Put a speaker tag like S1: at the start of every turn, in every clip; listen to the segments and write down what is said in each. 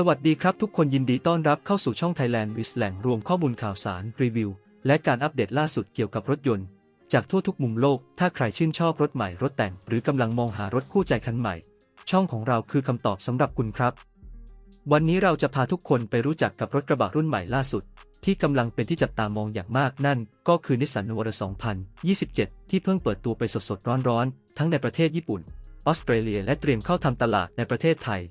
S1: สวัสดีครับทุกคนยินดีต้อนรับเข้าสู่ช่อง Thailand w i z แหล่งรวมข้อมูลข่าวสาร รีวิว และการอัปเดตล่าสุดเกี่ยวกับรถยนต์ จากทั่วทุกมุมโลก ถ้าใครชื่นชอบรถใหม่รถแต่ง หรือกำลังมองหารถคู่ใจคันใหม่ ช่องของเราคือคำตอบสำหรับคุณครับ วันนี้เราจะพาทุกคนไปรู้จักกับรถกระบะรุ่นใหม่ล่าสุด ที่กำลังเป็นที่จับตามองอย่างมากนั่น ก็คือนิสสันนวร2027 ที่เพิ่งเปิดตัวไปสดๆร้อนๆทั้งในประเทศญี่ปุ่นออสเตรเลียและเตรียมเข้าทำตลาดในประเทศไทย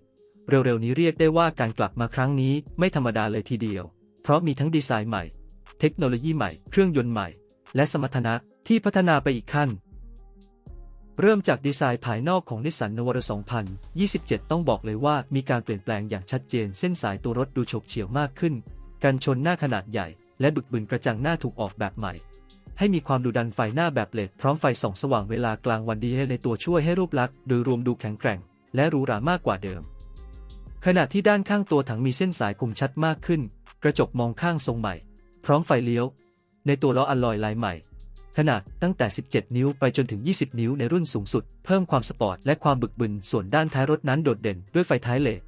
S1: เร็วๆนี้เรียกได้ว่าการกลับมาครั้งนี้ไม่ธรรมดาเลยทีเดียว เพราะมีทั้งดีไซน์ใหม่ เทคโนโลยีใหม่ เครื่องยนต์ใหม่ และสมรรถนะที่พัฒนาไปอีกขั้น เริ่มจากดีไซน์ภายนอกของนิสสันนวร2027 ต้องบอกเลยว่ามีการเปลี่ยนแปลงอย่างชัดเจน เส้นสายตัวรถดูฉบเฉี่ยวมากขึ้น กันชนหน้าขนาดใหญ่ และบึกบึนกระจังหน้าถูกออกแบบใหม่ ให้มีความดุดันไฟหน้าแบบเลดพร้อมไฟส่องสว่างเวลากลางวันดีในตัวช่วยให้รูปลักษณ์โดยรวมดูแข็งแกร่ง และหรูหรามากกว่าเดิม ขณะที่ด้านข้างตัวถังมีเส้นสายคมชัดมากขึ้น กระจกมองข้างทรงใหม่ พร้อมไฟเลี้ยว ในตัวล้ออลลอยลายใหม่ ขนาดตั้งแต่ 17 นิ้วไปจนถึง 20 นิ้วในรุ่นสูงสุด เพิ่มความสปอร์ตและความบึกบึน ส่วนด้านท้ายรถนั้นโดดเด่นด้วยไฟท้ายเลด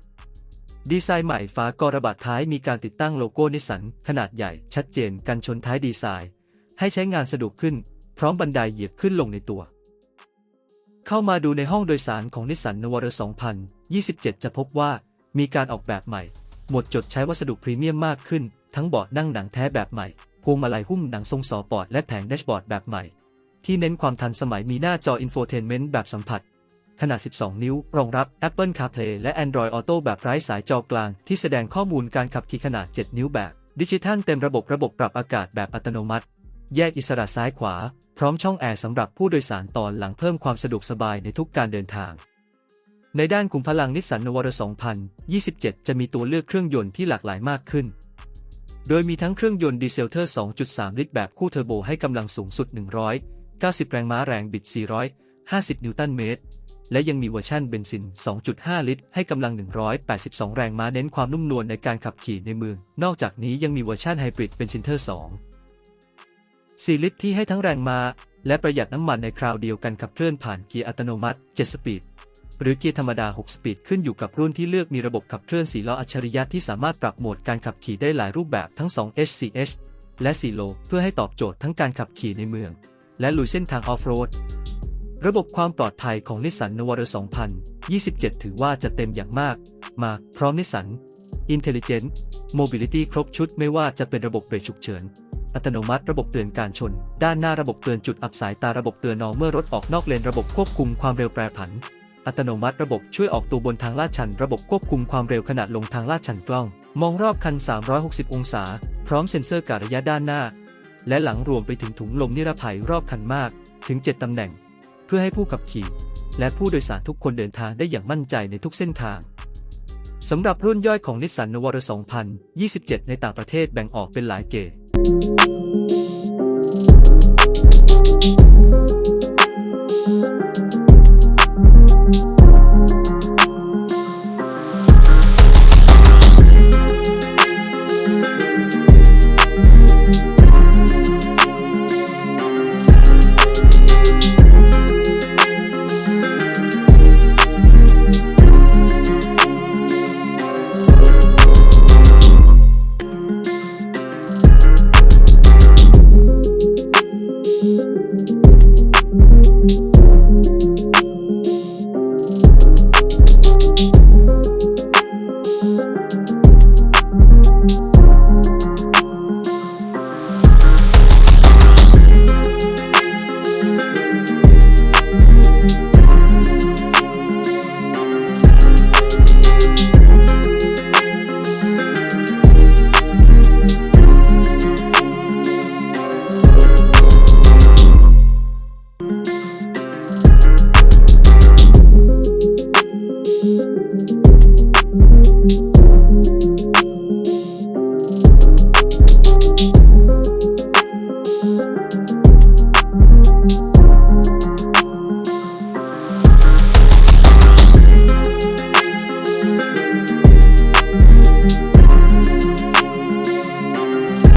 S1: ดีไซน์ใหม่ฝากระบะท้ายมีการติดตั้งโลโก้นิสสันขนาดใหญ่ชัดเจนกันชนท้ายดีไซน์ ให้ใช้งานสะดวกขึ้น พร้อมบันไดเหยียบขึ้นลงในตัว เข้ามาดูในห้องโดยสารของนิสสันนวร2027 จะพบว่า มีการออกแบบใหม่ หมดจดใช้วัสดุพรีเมียมมากขึ้น ทั้งเบาะนั่งหนังแท้แบบใหม่ พวงมาลัยหุ้มหนังทรงสอปอร์ตและแผงแดชบอร์ดแบบใหม่ ที่เน้นความทันสมัยมีหน้าจออินโฟเทนเมนต์แบบสัมผัส ขนาด 12 นิ้ว รองรับ Apple CarPlay และ Android Auto แบบไร้สายจอกลาง ที่แสดงข้อมูลการขับขี่ขนาด 7 นิ้วแบบดิจิทัลเต็มระบบระบบปรับอากาศแบบอัตโนมัติ แยกอิสระซ้ายขวา พร้อมช่องแอร์สำหรับผู้โดยสารตอนหลังเพิ่มความสะดวกสบายในทุกการเดินทาง ในด้านขุมพลังนิสสันนวร2027 จะมีตัวเลือกเครื่องยนต์ที่หลากหลายมากขึ้น โดยมีทั้งเครื่องยนต์ดีเซลเทอร์ 2.3 ลิตรแบบคู่เทอร์โบให้กำลังสูงสุด 190 แรงม้าแรงบิด 450 นิวตันเมตร และยังมีเวอร์ชันเบนซิน 2.5 ลิตร ให้กำลัง 182 แรงม้าเน้นความนุ่มนวลในการขับขี่ในเมือง นอกจากนี้ยังมีเวอร์ชันไฮบริดเบนซินเทอร์ 2 4 ลิตรที่ให้ทั้งแรงม้าและประหยัดน้ำมันในคราวเดียวกันขับเคลื่อนผ่านเกียร์อัตโนมัติ 7 สปีด หรือเกียร์ธรรมดา 6 สปีดขึ้นอยู่กับรุ่นที่เลือกมีระบบขับเคลื่อน4ล้ออัจฉริยะที่สามารถปรับโหมดการขับขี่ได้หลายรูปแบบทั้ง 2 HCH และ4 Low เพื่อให้ตอบโจทย์ทั้งการขับขี่ในเมือง และลุยเส้นทางออฟโรด ระบบความปลอดภัยของนิสสันนวร2027 ถือว่าจะเต็มอย่างมาก มาพร้อมนิสสัน Intelligent Mobility ครบชุดไม่ว่าจะเป็นระบบเบรกฉุกเฉิน อัตโนมัติระบบเตือนการชน ด้านหน้าระบบเตือนจุดอับสายตาระบบเตือนนองเมื่อรถออกนอกเลนระบบควบคุมความเร็วแปรผัน อัตโนมัติระบบช่วยออกตัวบนทางลาดชัน ระบบควบคุมความเร็วขณะลงทางลาดชันกล้อง มองรอบคัน 360 องศา พร้อมเซ็นเซอร์การระยะด้านหน้า และหลังรวมไปถึงถุงลมนิรภัยรอบคันมาก ถึง 7 ตำแหน่ง เพื่อให้ผู้ขับขี่ และผู้โดยสารทุกคนเดินทางได้อย่างมั่นใจในทุกเส้นทางสำหรับรุ่นย่อยของนิสสันนวร2027 ในต่างประเทศแบ่งออกเป็นหลายเกรด